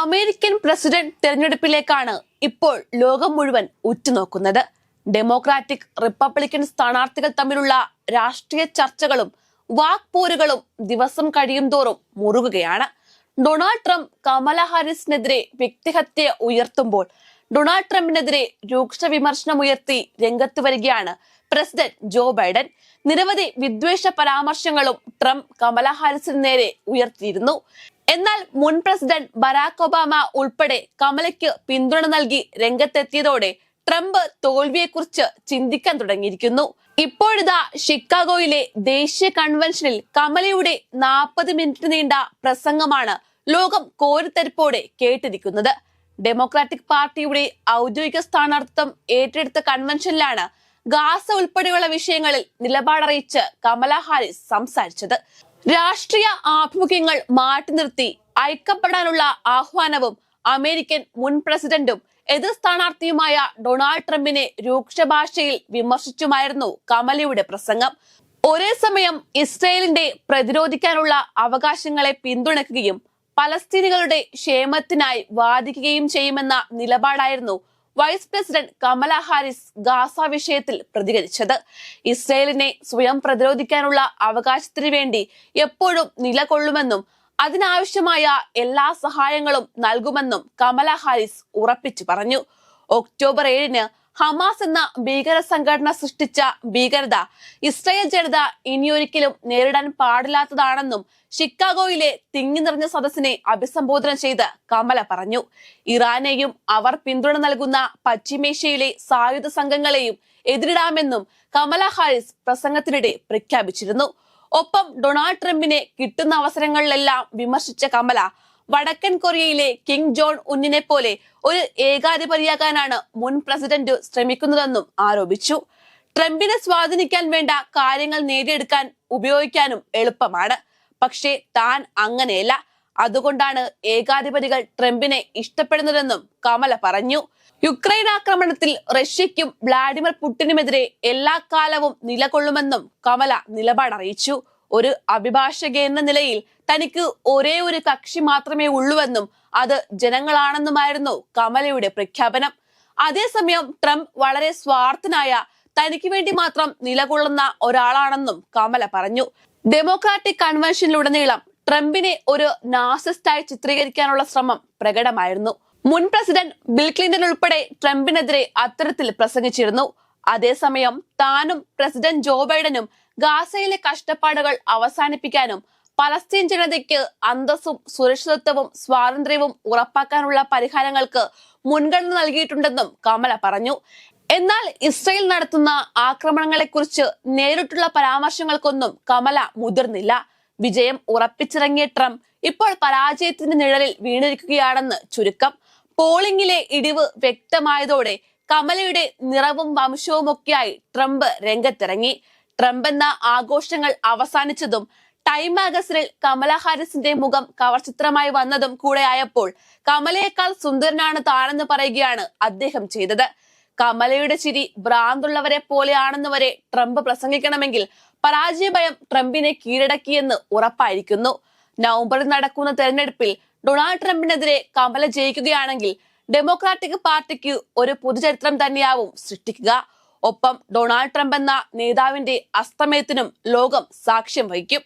American president തെരഞ്ഞെടുപ്പിലേക്കാണ് ഇപ്പോൾ ലോകം മുഴുവൻ ഉറ്റുനോക്കുന്നത്. ഡെമോക്രാറ്റിക് റിപ്പബ്ലിക്കൻ സ്ഥാനാർത്ഥികൾ തമ്മിലുള്ള രാഷ്ട്രീയ ചർച്ചകളും വാക്പോരുകളും ദിവസം കഴിയും തോറും മുറുകുകയാണ്. ഡൊണാൾഡ് ട്രംപ് കമല ഹാരിസിനെതിരെ വ്യക്തിഹത്യ ഉയർത്തുമ്പോൾ ഡൊണാൾഡ് ട്രംപിനെതിരെ രൂക്ഷ വിമർശനം ഉയർത്തി രംഗത്ത് വരികയാണ് പ്രസിഡന്റ് ജോ ബൈഡൻ. നിരവധി വിദ്വേഷ പരാമർശങ്ങളും ട്രംപ് കമല ഹാരിസിന് നേരെ ഉയർത്തിയിരുന്നു. എന്നാൽ മുൻ പ്രസിഡന്റ് ബരാക് ഒബാമ ഉൾപ്പെടെ കമലയ്ക്ക് പിന്തുണ നൽകി രംഗത്തെത്തിയതോടെ ട്രംപ് തോൽവിയെക്കുറിച്ച് ചിന്തിക്കാൻ തുടങ്ങിയിരിക്കുന്നു. ഇപ്പോഴിതാ ഷിക്കാഗോയിലെ ദേശീയ കൺവെൻഷനിൽ കമലയുടെ നാൽപ്പത് മിനിറ്റ് നീണ്ട പ്രസംഗമാണ് ലോകം കോരിത്തരിപ്പോടെ കേട്ടിരിക്കുന്നത്. ഡെമോക്രാറ്റിക് പാർട്ടിയുടെ ഔദ്യോഗിക സ്ഥാനാർത്ഥിത്വം ഏറ്റെടുത്ത കൺവെൻഷനിലാണ് ഗാസ ഉൾപ്പെടെയുള്ള വിഷയങ്ങളിൽ നിലപാടറിയിച്ച് കമല ഹാരിസ് സംസാരിച്ചത്. രാഷ്ട്രീയ ആഭിമുഖ്യങ്ങൾ മാറ്റി നിർത്തി ഐക്യപ്പെടാനുള്ള ആഹ്വാനവും അമേരിക്കൻ മുൻ പ്രസിഡന്റും എതിർ സ്ഥാനാർത്ഥിയുമായ ഡൊണാൾഡ് ട്രംപിനെ രൂക്ഷ ഭാഷയിൽ വിമർശിച്ചുമായിരുന്നു കമലയുടെ പ്രസംഗം. ഒരേ സമയം ഇസ്രയേലിന്റെ പ്രതിരോധിക്കാനുള്ള അവകാശങ്ങളെ പിന്തുണയ്ക്കുകയും പലസ്തീനികളുടെ ക്ഷേമത്തിനായി വാദിക്കുകയും ചെയ്യുമെന്ന നിലപാടായിരുന്നു vice president Kamala Harris Gaza വിഷയത്തിൽ പ്രതികരിച്ചത്. ഇസ്രയേലിനെ സ്വയം പ്രതിരോധിക്കാനുള്ള അവകാശത്തിനു വേണ്ടി എപ്പോഴും നിലകൊള്ളുമെന്നും അതിനാവശ്യമായ എല്ലാ സഹായങ്ങളും നൽകുമെന്നും കമല ഹാരിസ് ഉറപ്പിച്ചു പറഞ്ഞു. ഒക്ടോബർ ഏഴിന് ഹമാസ് എന്ന ഭീകര സംഘടന സൃഷ്ടിച്ച ഭീകരത ഇസ്രയേൽ ജനത ഇനിയൊരിക്കലും നേരിടാൻ പാടില്ലാത്തതാണെന്നും ഷിക്കാഗോയിലെ തിങ്ങി നിറഞ്ഞ സദസ്സിനെ അഭിസംബോധന ചെയ്ത് കമല പറഞ്ഞു. ഇറാനെയും അവർ പിന്തുണ നൽകുന്ന പശ്ചിമേഷ്യയിലെ സായുധ സംഘങ്ങളെയും എതിരിടാമെന്നും കമല ഹാരിസ് പ്രസംഗത്തിനിടെ പ്രഖ്യാപിച്ചിരുന്നു. ഒപ്പം ഡൊണാൾഡ് ട്രംപിനെ കിട്ടുന്ന അവസരങ്ങളിലെല്ലാം വിമർശിച്ച കമല വടക്കൻ കൊറിയയിലെ കിങ് ജോൺ ഉന്നിനെ പോലെ ഒരു ഏകാധിപതിയാകാനാണ് മുൻ പ്രസിഡന്റ് ശ്രമിക്കുന്നതെന്നും ആരോപിച്ചു. ട്രംപിനെ സ്വാധീനിക്കാൻ വേണ്ട കാര്യങ്ങൾ നേടിയെടുക്കാൻ ഉപയോഗിക്കാനും എളുപ്പമാണ്. പക്ഷേ താൻ അങ്ങനെയല്ല. അതുകൊണ്ടാണ് ഏകാധിപതികൾ ട്രംപിനെ ഇഷ്ടപ്പെടുന്നതെന്നും കമല പറഞ്ഞു. യുക്രൈൻ ആക്രമണത്തിൽ റഷ്യയ്ക്കും വ്ളാഡിമിർ പുടിനുമെതിരെ എല്ലാ കാലവും നിലകൊള്ളുമെന്നും കമല നിലപാടറിയിച്ചു. ഒരു അഭിഭാഷക എന്ന നിലയിൽ തനിക്ക് ഒരേ ഒരു കക്ഷി മാത്രമേ ഉള്ളൂവെന്നും അത് ജനങ്ങളാണെന്നുമായിരുന്നു കമലയുടെ പ്രഖ്യാപനം. അതേസമയം ട്രംപ് വളരെ സ്വാർത്ഥനായ തനിക്ക് വേണ്ടി മാത്രം നിലകൊള്ളുന്ന ഒരാളാണെന്നും കമല പറഞ്ഞു. ഡെമോക്രാറ്റിക് കൺവെൻഷനിലുടനീളം ട്രംപിനെ ഒരു നാസിസ്റ്റായി ചിത്രീകരിക്കാനുള്ള ശ്രമം പ്രകടമായിരുന്നു. മുൻ പ്രസിഡന്റ് ബിൽ ക്ലിന്റൺ ഉൾപ്പെടെ ട്രംപിനെതിരെ അത്തരത്തിൽ പ്രസംഗിച്ചിരുന്നു. അതേസമയം താനും പ്രസിഡന്റ് ജോ ബൈഡനും ഗാസയിലെ കഷ്ടപ്പാടുകൾ അവസാനിപ്പിക്കാനും പലസ്തീൻ ജനതയ്ക്ക് അന്തസ്സും സുരക്ഷിതത്വവും സ്വാതന്ത്ര്യവും ഉറപ്പാക്കാനുള്ള പരിഹാരങ്ങൾക്ക് മുൻഗണന നൽകിയിട്ടുണ്ടെന്നും കമല പറഞ്ഞു. എന്നാൽ ഇസ്രയേൽ നടത്തുന്ന ആക്രമണങ്ങളെക്കുറിച്ച് നേരിട്ടുള്ള പരാമർശങ്ങൾക്കൊന്നും കമല മുതിർന്നില്ല. വിജയം ഉറപ്പിച്ചിറങ്ങിയ ട്രംപ് ഇപ്പോൾ പരാജയത്തിന്റെ നിഴലിൽ വീണിരിക്കുകയാണെന്ന് ചുരുക്കം. പോളിംഗിലെ ഇടിവ് വ്യക്തമായതോടെ കമലയുടെ നിറവും വംശവുമൊക്കെയായി ട്രംപ് രംഗത്തിറങ്ങി. ട്രംപ് എന്ന ആഘോഷങ്ങൾ അവസാനിച്ചതും ടൈം മാഗസിനിൽ കമല ഹാരിസിന്റെ മുഖം കവർ ചിത്രമായി വന്നതും കൂടെ ആയപ്പോൾ കമലയേക്കാൾ സുന്ദരനാണ് താനെന്ന് പറയുകയാണ് അദ്ദേഹം ചെയ്തത്. കമലയുടെ ചിരി ഭ്രാന്തുള്ളവരെ പോലെയാണെന്ന് വരെ ട്രംപ് പ്രസംഗിക്കണമെങ്കിൽ പരാജയഭയം ട്രംപിനെ കീഴടക്കിയെന്ന് ഉറപ്പായിരിക്കുന്നു. നവംബറിൽ നടക്കുന്ന തെരഞ്ഞെടുപ്പിൽ ഡൊണാൾഡ് ട്രംപിനെതിരെ കമല ജയിക്കുകയാണെങ്കിൽ ഡെമോക്രാറ്റിക് പാർട്ടിക്ക് ഒരു പുതുചരിത്രം തന്നെയാവും സൃഷ്ടിക്കുക. ഒപ്പം ഡൊണാൾഡ് ട്രംപ് എന്ന നേതാവിന്റെ അസ്തമയത്തിനും ലോകം സാക്ഷ്യം വഹിക്കും.